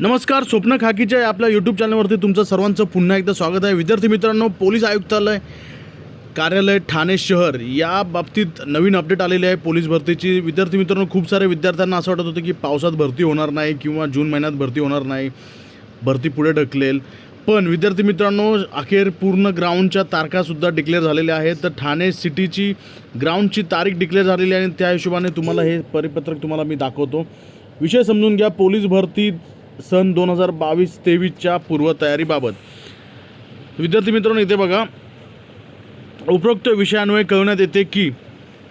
नमस्कार स्वप्न खाकीच्या आपल्या यूट्यूब चॅनलवरती तुमचं सर्वांचं पुन्हा एकदा स्वागत आहे. विद्यार्थी मित्रांनो पोलीस आयुक्तालय कार्यालय ठाणे शहर या बाबतीत नवीन अपडेट आलेली आहे पोलीस भरतीची. विद्यार्थी मित्रांनो खूप सारे विद्यार्थ्यांना असं वाटत होतं की पावसात भरती होणार नाही किंवा जून महिन्यात भरती होणार नाही. भरती पुढे ढकलेल. पण विद्यार्थी मित्रांनो अखेर पूर्ण ग्राउंडच्या तारखासुद्धा डिक्लेअर झालेल्या आहेत. तर ठाणे सिटीची ग्राउंडची तारीख डिक्लेअर झालेली आहे आणि त्या हिशोबाने तुम्हाला हे परिपत्रक तुम्हाला मी दाखवतो. विषय समजून घ्या पोलीस भरती सन दोन हजार बावीस तेवीसच्या पूर्वतयारीबाबत. विद्यार्थी मित्रांनो इथे बघा. उपरोक्त विषयान्वये कळवण्यात येते की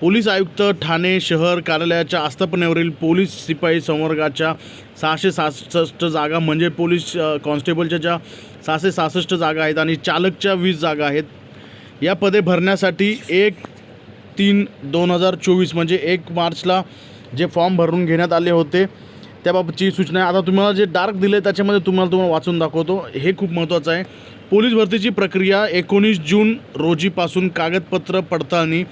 पोलीस आयुक्त ठाणे शहर कार्यालयाच्या आस्थापनेवरील पोलीस शिपाई संवर्गाच्या सहाशे सहासष्ट जागा म्हणजे पोलीस कॉन्स्टेबलच्या ज्या सहाशे सहासष्ट जागा आहेत आणि चालकच्या वीस जागा आहेत या पदे भरण्यासाठी एक तीन दोन हजार चोवीस म्हणजे एक मार्चला जे फॉर्म भरून घेण्यात आले होते. त्याबाबतची सूचना आहे. आता तुम्हाला जे डार्क दिले त्याच्यामध्ये तुम्हाला तुम्हाला वाचून दाखवतो. हे खूप महत्त्वाचं आहे. पोलीस भरतीची प्रक्रिया एकोणीस जून रोजीपासून कागदपत्र पडताळणी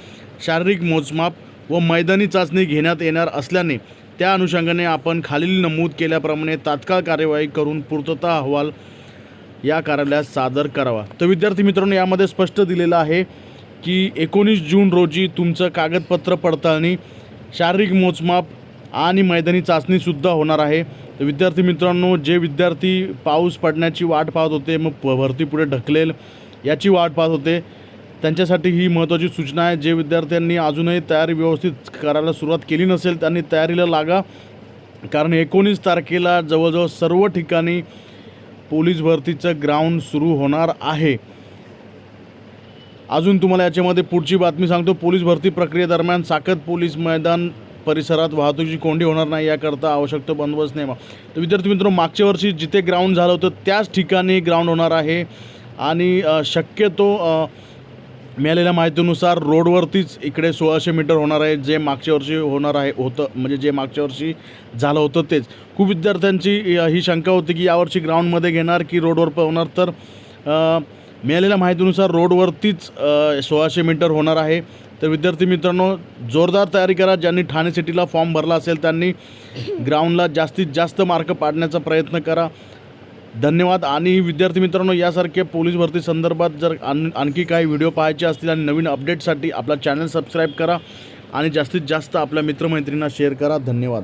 शारीरिक मोजमाप व मैदानी चाचणी घेण्यात येणार असल्याने त्या अनुषंगाने आपण खालील नमूद केल्याप्रमाणे तात्काळ कार्यवाही करून पूर्तता अहवाल या कार्यालयात सादर करावा. तर विद्यार्थी मित्रांनो यामध्ये स्पष्ट दिलेलं आहे की एकोणीस जून रोजी तुमचं कागदपत्र पडताळणी शारीरिक मोजमाप आणि मैदानी चाचणीसुद्धा होणार आहे. तर विद्यार्थी मित्रांनो जे विद्यार्थी पाऊस पडण्याची वाट पाहत होते मग प- भरती पुढे ढकलेल याची वाट पाहत होते. त्यांच्यासाठी ही महत्त्वाची सूचना आहे. जे विद्यार्थ्यांनी अजूनही तयारी व्यवस्थित करायला सुरुवात केली नसेल त्यांनी तयारीला लागा. कारण एकोणीस तारखेला जवळजवळ सर्व ठिकाणी पोलीस भरतीचं ग्राउंड सुरू होणार आहे. अजून तुम्हाला याच्यामध्ये पुढची बातमी सांगतो. पोलीस भरती प्रक्रियेदरम्यान साखत पोलीस मैदान परिसरात वाहतुकीची कोंडी होणार नाही याकरता आवश्यक तो बंदोबस्त नेमा. तर विद्यार्थी मित्र मागच्या वर्षी जिथे ग्राउंड झालं होतं त्याच ठिकाणी ग्राउंड होणार आहे. आणि शक्यतो मिळालेल्या माहितीनुसार रोडवरतीच इकडे सोळाशे मीटर होणार आहे जे मागच्या वर्षी होणार आहे होतं म्हणजे जे मागच्या वर्षी झालं होतं तेच. खूप विद्यार्थ्यांची ही शंका होती की यावर्षी ग्राउंडमध्ये घेणार की रोडवर प- होणार? तर मिळालेल्या माहितीनुसार रोडवरतीच सोळाशे मीटर होणार आहे. तर विद्यार्थी मित्रांनो जोरदार तयारी करा. ज्यांनी ठाणे सिटीला फॉर्म भरला असेल त्यांनी ग्राउंडला जास्तीत जास्त मार्क पाडण्याचा प्रयत्न करा. धन्यवाद. आणि विद्यार्थी मित्रांनो यासारखे पोलीस भरती संदर्भात जर आण आणखी काही व्हिडिओ पाहायचे असतील आणि नवीन अपडेटसाठी आपला चॅनल सबस्क्राईब करा. आणि जास्तीत जास्त आपल्या मित्रमैत्रिणींना शेअर करा. धन्यवाद.